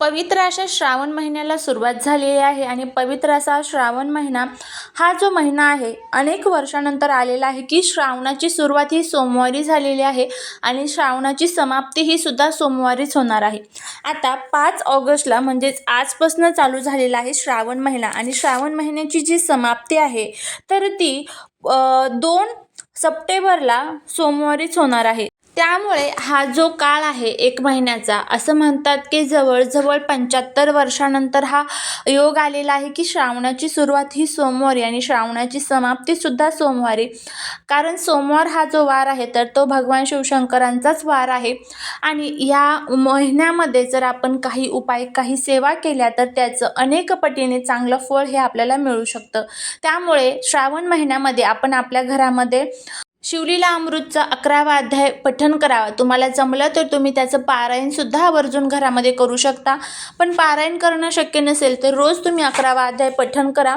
पवित्र अशा श्रावण महिन्याला सुरुवात झालेली आहे आणि पवित्र असा श्रावण महिना हा जो महिना आहे अनेक वर्षानंतर आलेला आहे की श्रावणाची सुरुवात ही सोमवारी झालेली आहे आणि श्रावणाची समाप्ती ही सुद्धा सोमवारीच होणार आहे. आता पाच ऑगस्टला म्हणजेच आजपासून चालू झालेला आहे श्रावण महिना आणि श्रावण महिन्याची जी समाप्ती आहे तर ती दोन सप्टेंबरला सोमवारीच होणार आहे. त्यामुळे हा जो काळ आहे एक महिन्याचा असं म्हणतात की जवळजवळ पंच्याहत्तर वर्षानंतर हा योग आलेला आहे की श्रावणाची सुरुवात ही सोमवारी आणि श्रावणाची समाप्तीसुद्धा सोमवारी. कारण सोमवार हा जो वार आहे तर तो भगवान शिवशंकरांचाच वार आहे. आणि या महिन्यामध्ये जर आपण काही उपाय काही सेवा केल्या तर त्याचं अनेक पटीने चांगलं फळ हे आपल्याला मिळू शकतं. त्यामुळे श्रावण महिन्यामध्ये आपण आपल्या घरामध्ये शिवलीला अमृतचा अकरावा अध्याय पठन करावा. तुम्हाला जमलं तर तुम्ही त्याचं पारायणसुद्धा आवर्जून घरामध्ये करू शकता. पण पारायण करणं शक्य नसेल तर रोज तुम्ही अकरावा अध्याय पठन करा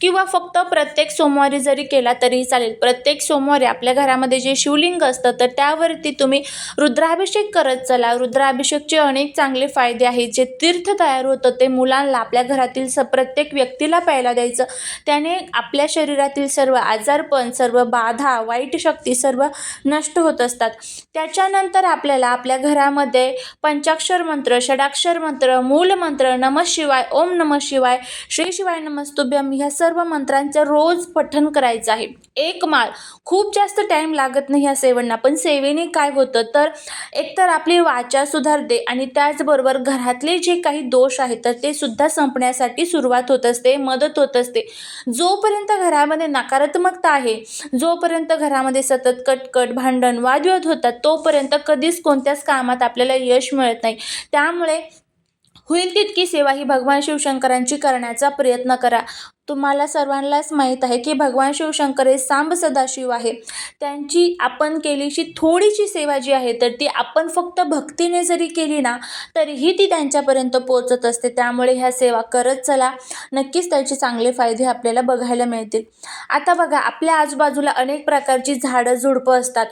किंवा फक्त प्रत्येक सोमवारी जरी केला तरीही चालेल. प्रत्येक सोमवारी आपल्या घरामध्ये जे शिवलिंग असतं तर त्यावरती तुम्ही रुद्राभिषेक करत चला. रुद्राभिषेकचे अनेक चांगले फायदे आहेत. जे तीर्थ तयार होतं ते मुलांना आपल्या घरातील स प्रत्येक व्यक्तीला प्यायला द्यायचं. त्याने आपल्या शरीरातील सर्व आजारपण सर्व बाधा वाईट शक्ती सर्व नष्ट होत असतात. त्याच्यानंतर आपल्याला आपल्या घरामध्ये पंचाक्षर मंत्र षडाक्षर मंत्र मूल मंत्र नम शिवाय ओम नम शिवाय श्री शिवाय नमस्तुभ्यम ह्या सर्व मंत्रांचं रोज पठण करायचं आहे. एक माळ. खूप जास्त टाईम लागत नाही या सेवांना पण सेवेने काय होतं तर एकतर आपली वाचा सुधारते आणि त्याचबरोबर घरातले जे काही दोष आहेत तर ते सुद्धा संपण्यासाठी सुरुवात होत असते मदत होत असते. जोपर्यंत घरामध्ये नकारात्मकता आहे जोपर्यंत घरामध्ये सतत कटकट भांडण वादविवाद होतात तोपर्यंत कधीच कोणत्याच कामात आपल्याला यश मिळत नाही. त्यामुळे होईल तितकी सेवा ही भगवान शिवशंकरांची करण्याचा प्रयत्न करा. तुम्हाला सर्वांनाच माहीत आहे की भगवान शिवशंकर हे सांब सदाशिव आहे. त्यांची आपण केलीशी थोडीशी सेवा जी आहे तर ती आपण फक्त भक्तीने जरी केली ना तरीही ती त्यांच्यापर्यंत पोचत असते. त्यामुळे ह्या सेवा करत चला. नक्कीच त्याचे चांगले फायदे आपल्याला बघायला मिळतील. आता बघा आपल्या आजूबाजूला अनेक प्रकारची झाडं झुडपं असतात.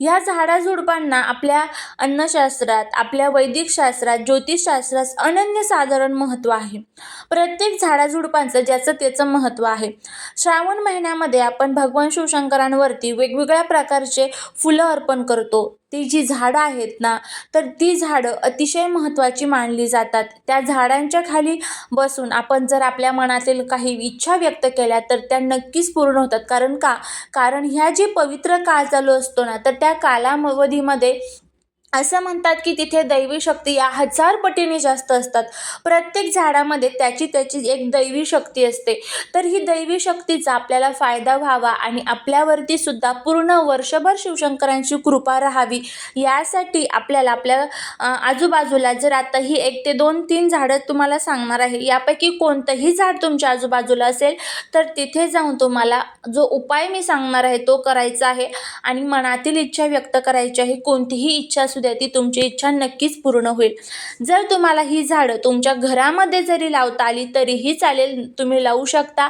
ह्या झाडाझुडपांना आपल्या अन्नशास्त्रात आपल्या वैदिक शास्त्रात ज्योतिषशास्त्रात अनन्यसाधारण महत्त्व आहे. प्रत्येक झाडाझुडपांचं ज्याचं त्याचं महत्त्व आहे. श्रावण महिन्यामध्ये आपण भगवान शिवशंकरांवरती वेगवेगळ्या प्रकारचे फुलं अर्पण करतो. ती जी झाडं आहेत ना तर ती झाडं अतिशय महत्त्वाची मानली जातात. त्या झाडांच्या खाली बसून आपण जर आपल्या मनातील काही इच्छा व्यक्त केल्या तर त्या नक्कीच पूर्ण होतात. कारण का? कारण ह्या जे पवित्र काळ चालू असतो ना तर त्या कालावधीमध्ये असं म्हणतात की तिथे दैवी शक्ती या हजार पटीने जास्त असतात. प्रत्येक झाडामध्ये त्याची त्याची एक दैवी शक्ती असते. तर ही दैवी शक्तीचा आपल्याला फायदा व्हावा आणि आपल्यावरती सुद्धा पूर्ण वर्षभर शिवशंकरांची कृपा राहावी यासाठी आपल्याला आपल्या आजूबाजूला जर आता ही एक ते दोन तीन झाडं तुम्हाला सांगणार आहे यापैकी कोणतंही झाड तुमच्या आजूबाजूला असेल तर तिथे जाऊन तुम्हाला जो उपाय मी सांगणार आहे तो करायचा आहे आणि मनातील इच्छा व्यक्त करायची आहे कोणतीही इच्छा द्या ती तुमची इच्छा नक्कीच पूर्ण होईल. जर तुम्हाला ही झाडं तुमच्या घरामध्ये जरी लावता आली तरीही चालेल तुम्ही लावू शकता.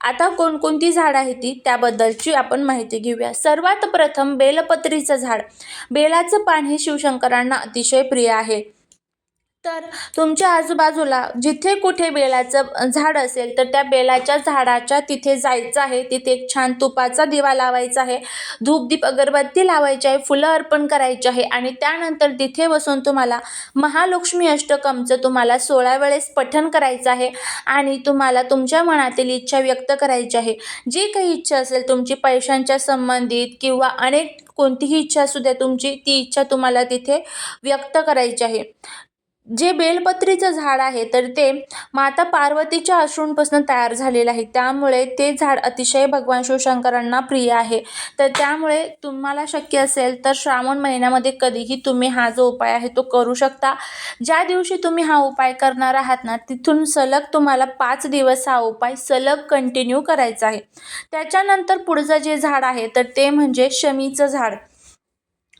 आता कोणकोणती झाडं आहेत ती त्याबद्दलची आपण माहिती घेऊया. सर्वात प्रथम बेलपत्रीचं झाड. बेलाचं पान हे शिवशंकरांना अतिशय प्रिय आहे. तर तुमच्या आजूबाजूला जिथे कुठे बेलाचं झाड असेल तर त्या बेलाच्या झाडाच्या तिथे जायचं आहे. तिथे एक छान तुपाचा दिवा लावायचा आहे. धूपदीप अगरबत्ती लावायची आहे. फुलं अर्पण करायची आहे. आणि त्यानंतर तिथे बसून तुम्हाला महालक्ष्मी अष्टकमचं तुम्हाला सोळा वेळेस पठन करायचं आहे. आणि तुम्हाला तुमच्या मनातील इच्छा व्यक्त करायची आहे. जी काही इच्छा असेल तुमची पैशांच्या संबंधित किंवा अनेक कोणतीही इच्छा असू द्या तुमची ती इच्छा तुम्हाला तिथे व्यक्त करायची आहे. जे बेलपत्रीचं झाड आहे तर ते माता पार्वतीच्या अश्रूंपासून तयार झालेलं आहे. त्यामुळे ते झाड अतिशय भगवान शिवशंकरांना प्रिय आहे. तर त्यामुळे तुम्हाला शक्य असेल तर श्रावण महिन्यामध्ये कधीही तुम्ही हा जो उपाय आहे तो करू शकता. ज्या दिवशी तुम्ही हा उपाय करणार आहात ना तिथून सलग तुम्हाला पाच दिवस हा उपाय सलग कंटिन्यू करायचा आहे. त्याच्यानंतर पुढचं जे झाड आहे तर ते म्हणजे शमीचं झाड.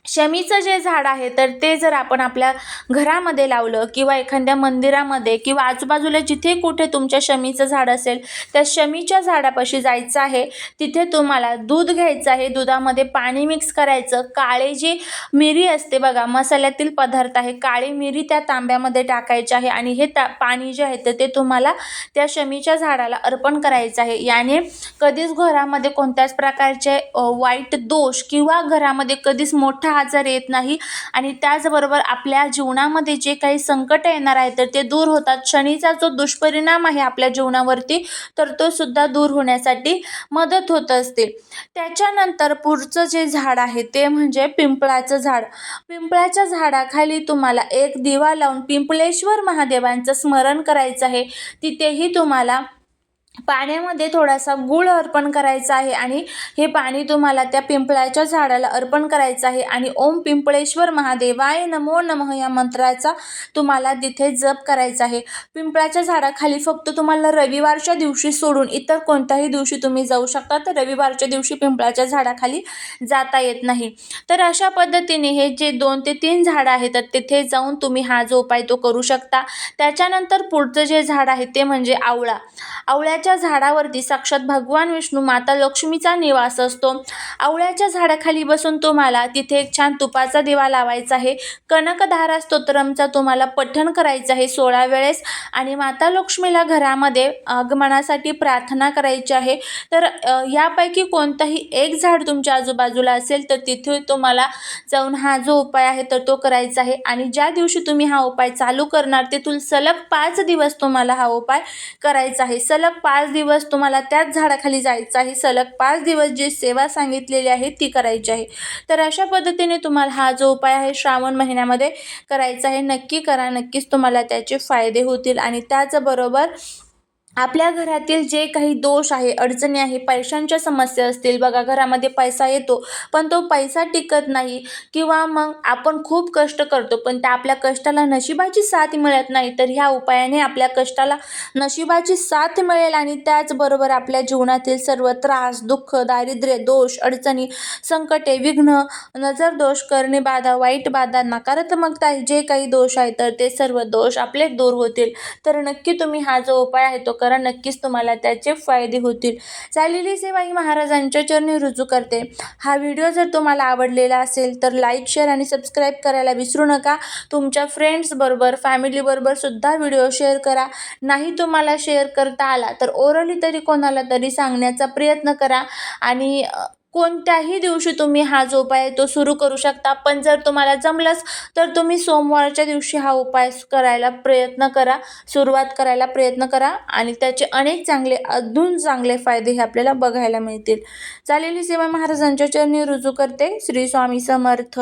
शमीचं जे झाड आहे तर ते जर आपण आपल्या घरामध्ये लावलं किंवा एखाद्या मंदिरामध्ये किंवा आजूबाजूला जिथे कुठे तुमच्या शमीचं झाड असेल त्या शमीच्या झाडापाशी जायचं आहे. तिथे तुम्हाला दूध घ्यायचं आहे. दुधामध्ये पाणी मिक्स करायचं. काळे जी मिरी असते बघा मसाल्यातील पदार्थ आहे. काळी मिरी त्या तांब्यामध्ये टाकायची आहे आणि हे ता पाणी जे आहे तर ते तुम्हाला त्या शमीच्या झाडाला अर्पण करायचं आहे. याने कधीच घरामध्ये कोणत्याच प्रकारचे वाईट दोष किंवा घरामध्ये कधीच मोठा आजार येत नाही. आणि त्याचबरोबर आपल्या जीवनामध्ये जे काही संकट येणार आहे तर ते दूर होतात. शनीचा जो दुष्परिणाम आहे आपल्या जीवनावरती तर तो सुद्धा दूर होण्यासाठी मदत होत असते. त्याच्यानंतर पुढचं जे झाड आहे ते म्हणजे पिंपळाचं झाड. पिंपळाच्या झाडाखाली तुम्हाला एक दिवा लावून पिंपळेश्वर महादेवांचं स्मरण करायचं आहे. तिथेही तुम्हाला पाण्यामध्ये थोडासा गूळ अर्पण करायचा आहे आणि हे पाणी तुम्हाला त्या पिंपळाच्या झाडाला अर्पण करायचं आहे आणि ओम पिंपळेश्वर महादेवाय नमो नमः या मंत्राचा तुम्हाला तिथे जप करायचा आहे. पिंपळाच्या झाडाखाली फक्त तुम्हाला रविवारच्या दिवशी सोडून इतर कोणत्याही दिवशी तुम्ही जाऊ शकता तर रविवारच्या दिवशी पिंपळाच्या झाडाखाली जाता येत नाही. तर अशा पद्धतीने हे जे दोन ते तीन झाडं आहेत तर तिथे जाऊन तुम्ही हा जो उपाय तो करू शकता. त्याच्यानंतर पुढचं जे झाड आहे ते म्हणजे आवळा. आवळ्याच्या झाडावरती साक्षात भगवान विष्णू माता लक्ष्मीचा निवास असतो. आवळ्याच्या झाडाखाली बसून तुम्हाला तिथे एक छान तुपाचा दिवा लावायचा आहे. कनकधारा स्तोत्रमचा तुम्हाला पठण करायचं आहे सोळा वेळेस. आणि माता लक्ष्मीला घरामध्ये आगमनासाठी प्रार्थना करायची आहे. तर यापैकी कोणताही एक झाड तुमच्या आजूबाजूला असेल तर तिथे तुम्हाला जाऊन हा जो उपाय आहे तर तो करायचा आहे. आणि ज्या दिवशी तुम्ही हा उपाय चालू करणार तेथून सलग पाच दिवस तुम्हाला हा उपाय करायचा आहे. सलग पाच दिवस तुम्हाला त्याच झाडाखाली जायचं आहे. सलग पाच दिवस जी सेवा सांगितली सांगितलेली आहे ती करायची आहे. तर अशा पद्धतीने तुम्हाला हा जो उपाय आहे श्रावण महिन्यामध्ये करायचा आहे. नक्की करा नक्कीच तुम्हाला त्याचे फायदे होतील आणि त्याचबरोबर आपल्या घरातील जे काही दोष आहे अडचणी आहे पैशांच्या समस्या असतील बघा घरामध्ये पैसा येतो पण तो पैसा टिकत नाही किंवा मग आपण खूप कष्ट करतो पण त्या आपल्या कष्टाला नशिबाची साथ मिळत नाही तर ह्या उपायाने आपल्या कष्टाला नशिबाची साथ मिळेल आणि त्याचबरोबर आपल्या जीवनातील सर्व त्रास दुःख दारिद्र्य दोष अडचणी संकटे विघ्न नजर दोष करणे बाधा वाईट बाधा नकारात्मकता जे काही दोष आहे तर ते सर्व दोष आपले दूर होतील. तर नक्की तुम्ही हा जो उपाय आहे तो कर. नक्कीच तुम्हाला त्याचे फायदे होतील. चालेली ही महाराजांच्या चरणी रुजू करते. हा व्हिडिओ जर तुम्हाला आवडलेला असेल तर लाईक शेअर आणि सबस्क्राईब करायला विसरू नका. तुमच्या फ्रेंड्सबरोबर फॅमिलीबरोबर सुद्धा व्हिडिओ शेअर करा. नाही तुम्हाला शेअर करता आला तर ओरली तरी कोणाला तरी सांगण्याचा प्रयत्न करा. आणि कोणत्याही दिवशी तुम्ही हा जो उपाय आहे तो सुरू करू शकता पण जर तुम्हाला जमलंच तर तुम्ही सोमवारच्या दिवशी हा उपाय करायला प्रयत्न करा सुरुवात करायला प्रयत्न करा आणि त्याचे अनेक चांगले अजून चांगले फायदे हे आपल्याला बघायला मिळतील. चालेली सेवा महाराजांच्या चरणी रुजू करते. श्री स्वामी समर्थ.